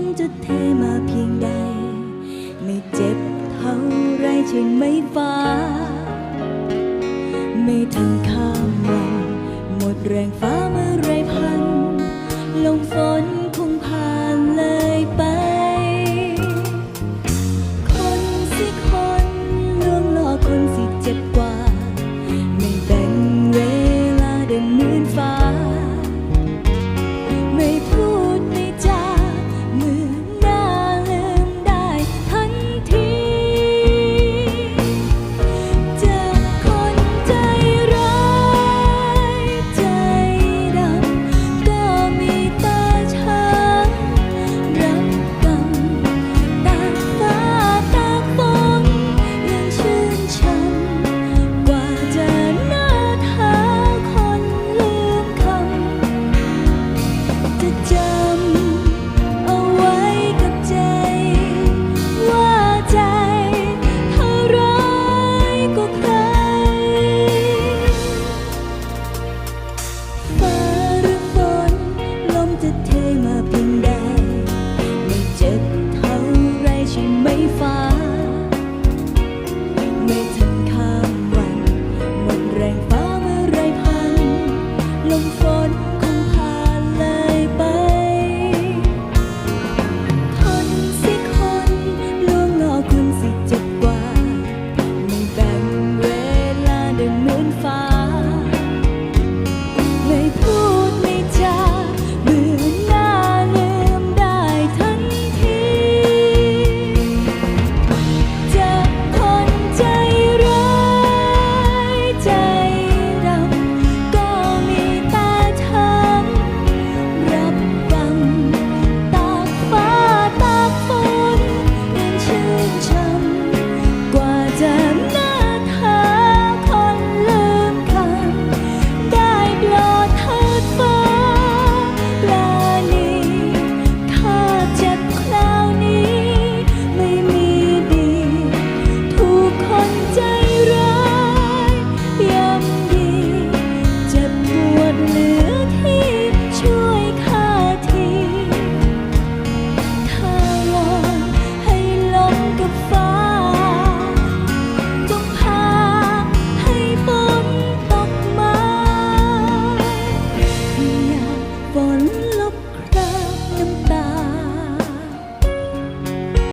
มจะเทมาเพียงใด ไม่เจ็บเท่าไรใช่ไหมฟ้า ไม่ทันข้ามวัน หมดแรงฟ้าเมื่อไรพัน ลงฝน